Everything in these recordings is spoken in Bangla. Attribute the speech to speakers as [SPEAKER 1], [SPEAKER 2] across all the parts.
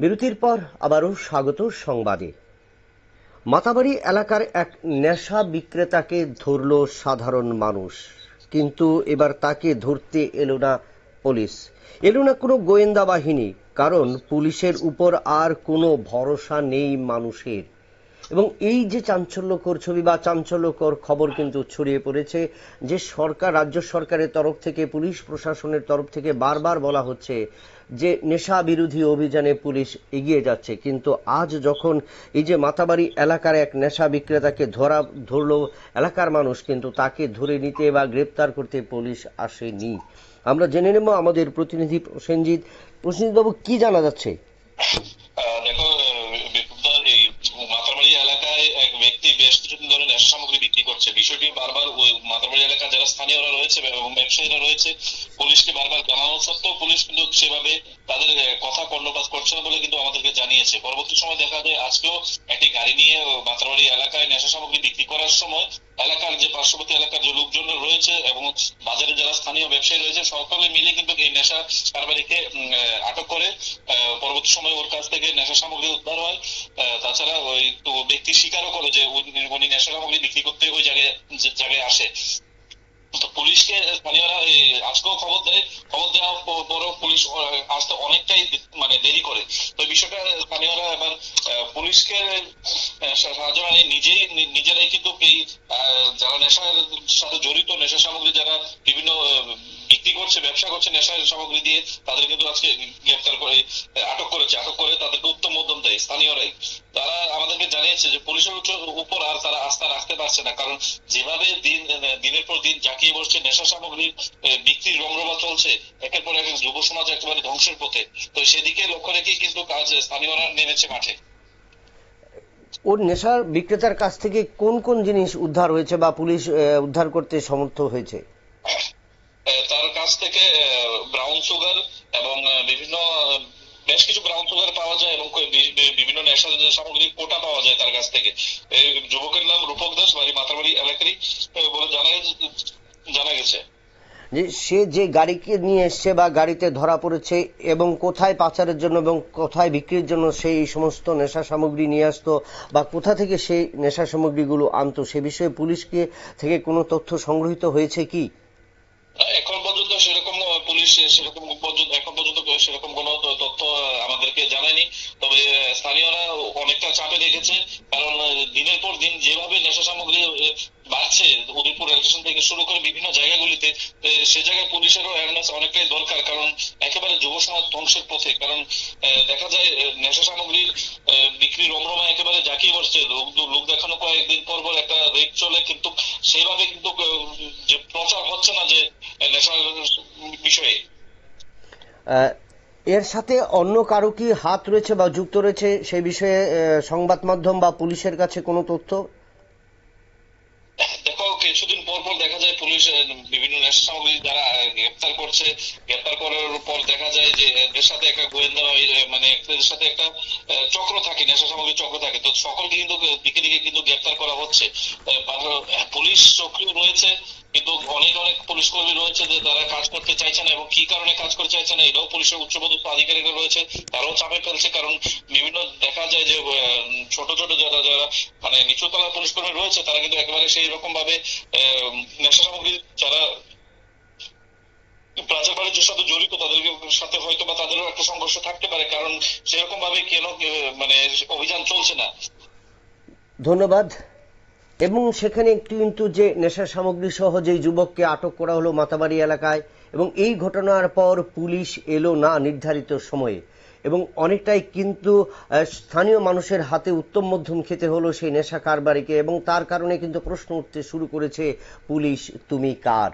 [SPEAKER 1] বিরতির পর আবারও স্বাগত সংবাদে। মাতাবাড়ি এলাকার এক নেশা বিক্রেতাকে ধরল সাধারণ মানুষ। কিন্তু এবার তাকে ধরতে এলো না পুলিশ। এলো না কোনো গোয়েন্দা বাহিনী, কারণ পুলিশের উপর আর কোনো ভরসা নেই মানুষের। এবং এই যে চাঞ্চল্যকর ছবি বা চাঞ্চল্যকর খবর কিন্তু ছড়িয়ে পড়েছে, যে সরকার, রাজ্য সরকারের তরফ থেকে, পুলিশ প্রশাসনের তরফ থেকে বারবার বলা হচ্ছে যে নেশা বিরোধী অভিযানে পুলিশ এগিয়ে যাচ্ছে। কিন্তু আজ যখন এই যে মাতাবাড়ি এলাকার এক নেশা বিক্রেতাকে ধরা ধরলো এলাকার মানুষ, কিন্তু তাকে ধরে নিতে বা গ্রেপ্তার করতে পুলিশ আসেনি। আমরা জেনে নেব আমাদের প্রতিনিধি প্রসেনজিৎ। প্রসেনজিৎ কি জানা যাচ্ছে
[SPEAKER 2] আহ, দেখো বিপ্লবদা এই মাতারবাড়ি এলাকায় এক ব্যক্তি বেশ কিছুদিন ধরে নেশা সামগ্রী বিক্রি করছে বিষয়টি বারবার মাদারবাড়ি এলাকার যারা স্থানীয়রা রয়েছে এবং ব্যবসায়ীরা রয়েছে পুলিশকে বারবার জানানো সত্ত্বেও পুলিশ কিন্তু সেভাবে তাদের কথা কর্ণপাত করছে না বলে কিন্তু আমাদেরকে জানিয়েছে। পরবর্তী সময় দেখা যায় আজকেও একটি গাড়ি নিয়ে আহ, মাতারবাড়ি এলাকায় নেশা সামগ্রী বিক্রি করার সময় এলাকার যে পার্শ্ববর্তী এলাকার যে লোকজন রয়েছে এবং বাজারে যারা স্থানীয় ব্যবসায়ী রয়েছে সকলে মিলে কিন্তু এই নেশা কারবারিকে আটক করে পরবর্তী সময় ওর কাছ থেকে নেশা সামগ্রী উদ্ধার হয়। তাছাড়া ওই ব্যক্তি স্বীকারও করে যে উনি নেশা সামগ্রী বিক্রি করতে ওই জায়গায় জায়গায় আসে। পুলিশকে স্থানীয়রা আজকেও খবর দেয়, খবর দেওয়ার পরও পুলিশ আসতে অনেকটাই মানে দেরি করে। তো বিষয়টা স্থানীয়রা এবার পুলিশকে সাহায্য মানে নিজেই নিজেরাই কিন্তু এই যারা নেশার সাথে জড়িত, নেশা সামগ্রী যারা বিভিন্ন বিক্রি করছে, ব্যবসা করছে নেশার সামগ্রী দিয়ে, তাদের কিন্তু আজকে গ্রেফতার করে, আটক করেছে। আটক করে তাদেরকে উত্তম মধ্যম দেয়, স্থানীয়রাই। তারা জানিয়েছে যে পুলিশের উপর আর তারা আস্থা রাখতে পারছে না। কারণ যেভাবে দিন দিনের পর দিন জাকিয়ে বসছে নেশা সামগ্রীর বিক্রির রমরমা চলছে একের পর এক যুব সমাজ একেবারে ধ্বংসের পথে। তো সেদিকে লক্ষ্য রেখেই কিন্তু কাজ স্থানীয়রা নেমেছে মাঠে।
[SPEAKER 1] ওর নেশার বিক্রেতার কাছ থেকে কোন কোন জিনিস উদ্ধার হয়েছে বা পুলিশ উদ্ধার করতে সমর্থ হয়েছে?
[SPEAKER 2] তার কাছ থেকে ব্রাউন সুগার এবং বিভিন্ন বেশ কিছু ব্রাউন সুগার পাওয়া যায় এবং বিভিন্ন নেশা সামগ্রীর কোটা পাওয়া যায় তার কাছ থেকে। এই যুবকের নাম রূপক দাস বাড়ি মাতারবাড়ি এলাকারই বলে জানা গেছে জানা গেছে।
[SPEAKER 1] যে সে যে গাড়িকে নিয়ে এসছে বা গাড়িতে ধরা পড়েছে এবং কোথায় পাচারের জন্য এবং কোথায় বিক্রির জন্য সেই সমস্ত নেশা সামগ্রী নিয়ে আসতো বা কোথা থেকে সেই নেশা সামগ্রীগুলো আনতো সে বিষয়ে পুলিশকে থেকে কোনো তথ্য সংগ্রহিত হয়েছে কি?
[SPEAKER 2] এখন পর্যন্ত সেরকম পুলিশ সেরকম এখন পর্যন্ত সেরকম কোনো তথ্য আমাদেরকে জানায়নি, তবে স্থানীয়রা অনেকটা চাপে রেখেছে, কারণ দিনের পর দিন যেভাবে নেশা সামগ্রী বাড়ছে, উদয়পুর রেল স্টেশন থেকে শুরু করে বিভিন্ন জায়গাগুলিতে সে জায়গায় পুলিশেরও অ্যাওয়ারনেস অনেকটাই দরকার, কারণ একেবারে যুব সমাজ ধ্বংসের পথে, কারণ দেখা যায় নেশা সামগ্রীর বিক্রি রমরমা একেবারে জাকিয়ে বসছে লোক দেখানো কয়েকদিন পর পর একটা রেট চলে, কিন্তু সেইভাবে কিন্তু যে প্রচার হচ্ছে না যে নেশার বিষয়ে?
[SPEAKER 1] এর সাথে অন্য কারও কি হাত রয়েছে বা যুক্ত রয়েছে সেই বিষয়ে সংবাদ মাধ্যম বা পুলিশের কাছে কোনো তথ্য?
[SPEAKER 2] দেখো কিছুদিন পর পর দেখা যায় পুলিশ বিভিন্ন নেশা যারা গ্রেপ্তার করছে। গ্রেপ্তার করার পর দেখা যায় যে এদের সাথে একটা গোয়েন্দা মানে এদের সাথে একটা চক্র থাকে নেশা সামগ্রী চক্র থাকে। তো সকলকে কিন্তু দিকে দিকে কিন্তু গ্রেপ্তার করা হচ্ছে। পুলিশ সক্রিয় রয়েছে। কিন্তু অনেক অনেক পুলিশ কর্মী রয়েছে যে তারা কাজ করতে চাইছে না এবং কি কারণে কাজ করতে চাইছে না, এটাও পুলিশের উচ্চপদস্থ আধিকারিকরা রয়েছে, তারাও চাপে ফেলছে কারণ বিভিন্ন দেখা যায় যে ছোট ছোট যারা যারা মানে নিচুতলার পুলিশ কর্মী রয়েছে, তারা কিন্তু একেবারে সেই রকম ভাবে নেশা সামগ্রী যারা প্রাচার বাণিজ্যের সাথে জড়িত তাদের সাথে হয়তো বা তাদেরও একটা সংঘর্ষ থাকতে পারে, কারণ সেরকম ভাবে কেন মানে অভিযান চলছে না।
[SPEAKER 1] ধন্যবাদ। এবং সেখানে কিন্তু যে নেশা সামগ্রী সহ যে যুবককে আটক করা হলো মাতাবাড়ি এলাকায়, এবং এই ঘটনার পর পুলিশ এলো না নির্ধারিত সময়ে। এবং অনেকটাই কিন্তু স্থানীয় মানুষের হাতে উত্তম মধ্যম খেতে হলো সেই নেশা কারবারিকে, এবং তার কারণে কিন্তু প্রশ্ন উঠতে শুরু করেছে পুলিশ, তুমি কার?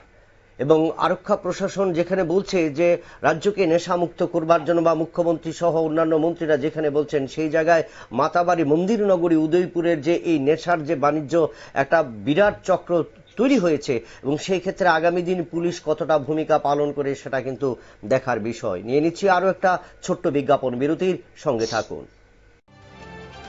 [SPEAKER 1] এবং আরক্ষা প্রশাসন যেখানে বলছে যে রাজ্যকে নেশামুক্ত করবার জন্য বা মুখ্যমন্ত্রী সহ অন্যান্য মন্ত্রীরা যেখানে বলছেন, সেই জায়গায় মাতাবাড়ি মন্দির নগরী উদয়পুরের যে এই নেশার যে বাণিজ্য, একটা বিরাট চক্র তৈরি হয়েছে এবং সেই ক্ষেত্রে আগামী দিন পুলিশ কতটা ভূমিকা পালন করে সেটা কিন্তু দেখার বিষয়। নিয়ে নিচ্ছি আরও একটা ছোট্ট বিজ্ঞাপন। বিরতির সঙ্গে থাকুন।